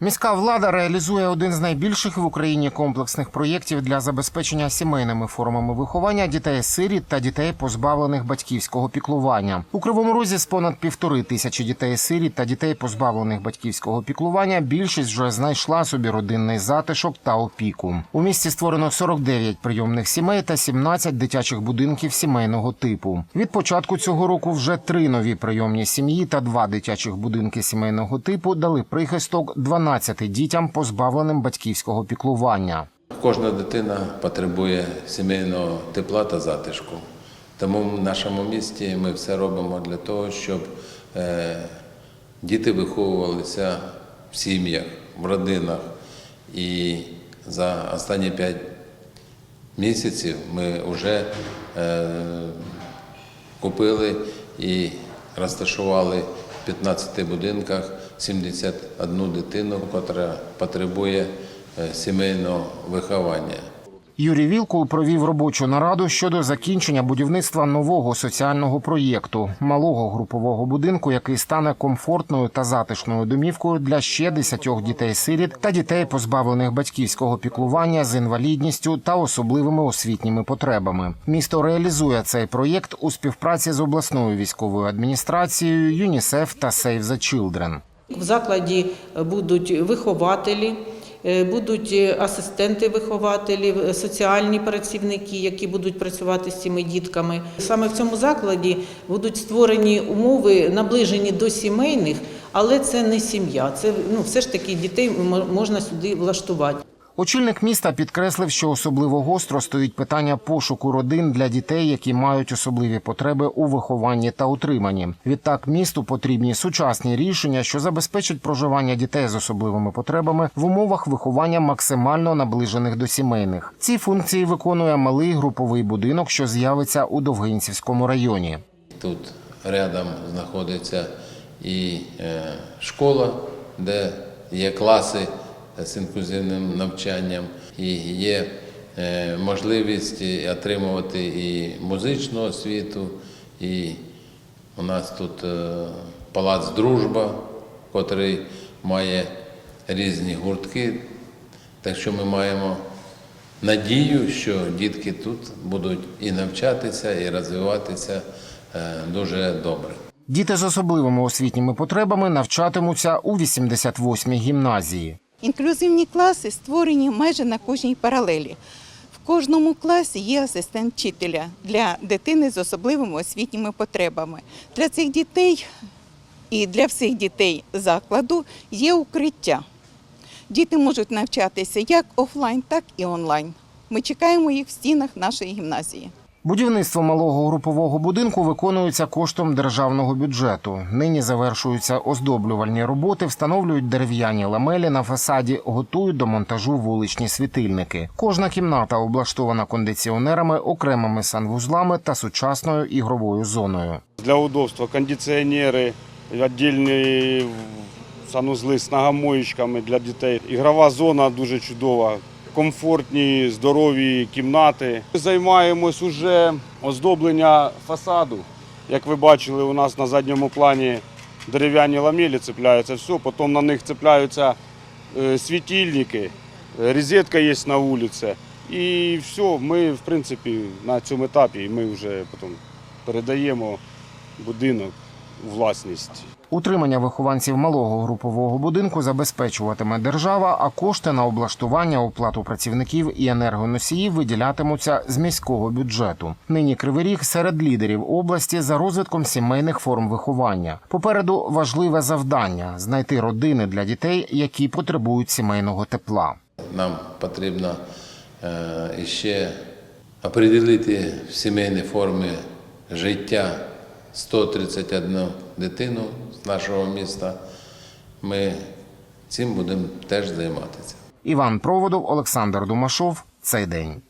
Міська влада реалізує один з найбільших в Україні комплексних проєктів для забезпечення сімейними формами виховання дітей-сиріт та дітей, позбавлених батьківського піклування. У Кривому Розі з понад півтори тисячі дітей-сиріт та дітей, позбавлених батьківського піклування, більшість вже знайшла собі родинний затишок та опіку. У місті створено 49 прийомних сімей та 17 дитячих будинків сімейного типу. Від початку цього року вже три нові прийомні сім'ї та два дитячих будинки сімейного типу дали прихисток 12 дітям, позбавленим батьківського піклування. Кожна дитина потребує сімейного тепла та затишку. Тому в нашому місті ми все робимо для того, щоб е, діти виховувалися в сім'ях, в родинах. І за останні п'ять місяців ми вже е, купили і розташували в 15 будинках 71 дитину, яка потребує е, сімейного виховання. Юрій Вілкул провів робочу нараду щодо закінчення будівництва нового соціального проєкту малого групового будинку, який стане комфортною та затишною домівкою для ще десятьох дітей-сиріт та дітей, позбавлених батьківського піклування з інвалідністю та особливими освітніми потребами. Місто реалізує цей проєкт у співпраці з обласною військовою адміністрацією, ЮНІСЕФ та Save the Children. В закладі будуть вихователі, е, будуть асистенти вихователів, е, соціальні працівники, які будуть працювати з цими дітками. Саме в цьому закладі будуть створені умови, наближені до сімейних, але це не сім'я. Це ну все ж таки дітей можна сюди влаштувати. Очільник міста підкреслив, що особливо гостро стоїть питання пошуку родин для дітей, які мають особливі потреби у вихованні та утриманні. Відтак місту потрібні сучасні рішення, що забезпечать проживання дітей з особливими потребами в умовах виховання максимально наближених до сімейних. Ці функції виконує малий груповий будинок, що з'явиться у Довгинцівському районі. Тут рядом знаходиться і е, школа, де є класи з інклюзивним навчанням, і є е, можливість отримувати і музичну освіту, і у нас тут е, палац Дружба, який має різні гуртки. Так що ми маємо надію, що дітки тут будуть і навчатися, і розвиватися е, дуже добре. Діти з особливими освітніми потребами навчатимуться у 88-й гімназії. Інклюзивні класи створені майже на кожній паралелі. В кожному класі є асистент вчителя для дитини з особливими освітніми потребами. Для цих дітей і для всіх дітей закладу є укриття. Діти можуть навчатися як офлайн, так і онлайн. Ми чекаємо їх в стінах нашої гімназії. Будівництво малого групового будинку виконується коштом державного бюджету. Нині завершуються оздоблювальні роботи, встановлюють дерев'яні ламелі на фасаді, готують до монтажу вуличні світильники. Кожна кімната облаштована кондиціонерами, окремими санвузлами та сучасною ігровою зоною. Для удобства кондиціонери, віддільні санузли з ногомоєчками для дітей. Ігрова зона дуже чудова, комфортні, здорові кімнати. Ми Займаємось уже оздоблення фасаду. Як ви бачили, у нас на задньому плані дерев'яні ламелі цепляються, все, потім на них цепляються е, світильники, розетка є на вулиці. І все, ми, в принципі, на цьому етапі ми вже потім передаємо будинок власність. Утримання вихованців малого групового будинку забезпечуватиме держава, а кошти на облаштування, оплату працівників і енергоносіїв виділятимуться з міського бюджету. Нині Кривий Ріг серед лідерів області за розвитком сімейних форм виховання. Попереду важливе завдання знайти родини для дітей, які потребують сімейного тепла. Нам потрібно е, ще определити сімейні форми життя 131 дитину з нашого міста. Ми цим будемо теж займатися. Іван Проводов, Олександр Думашов. Цей день.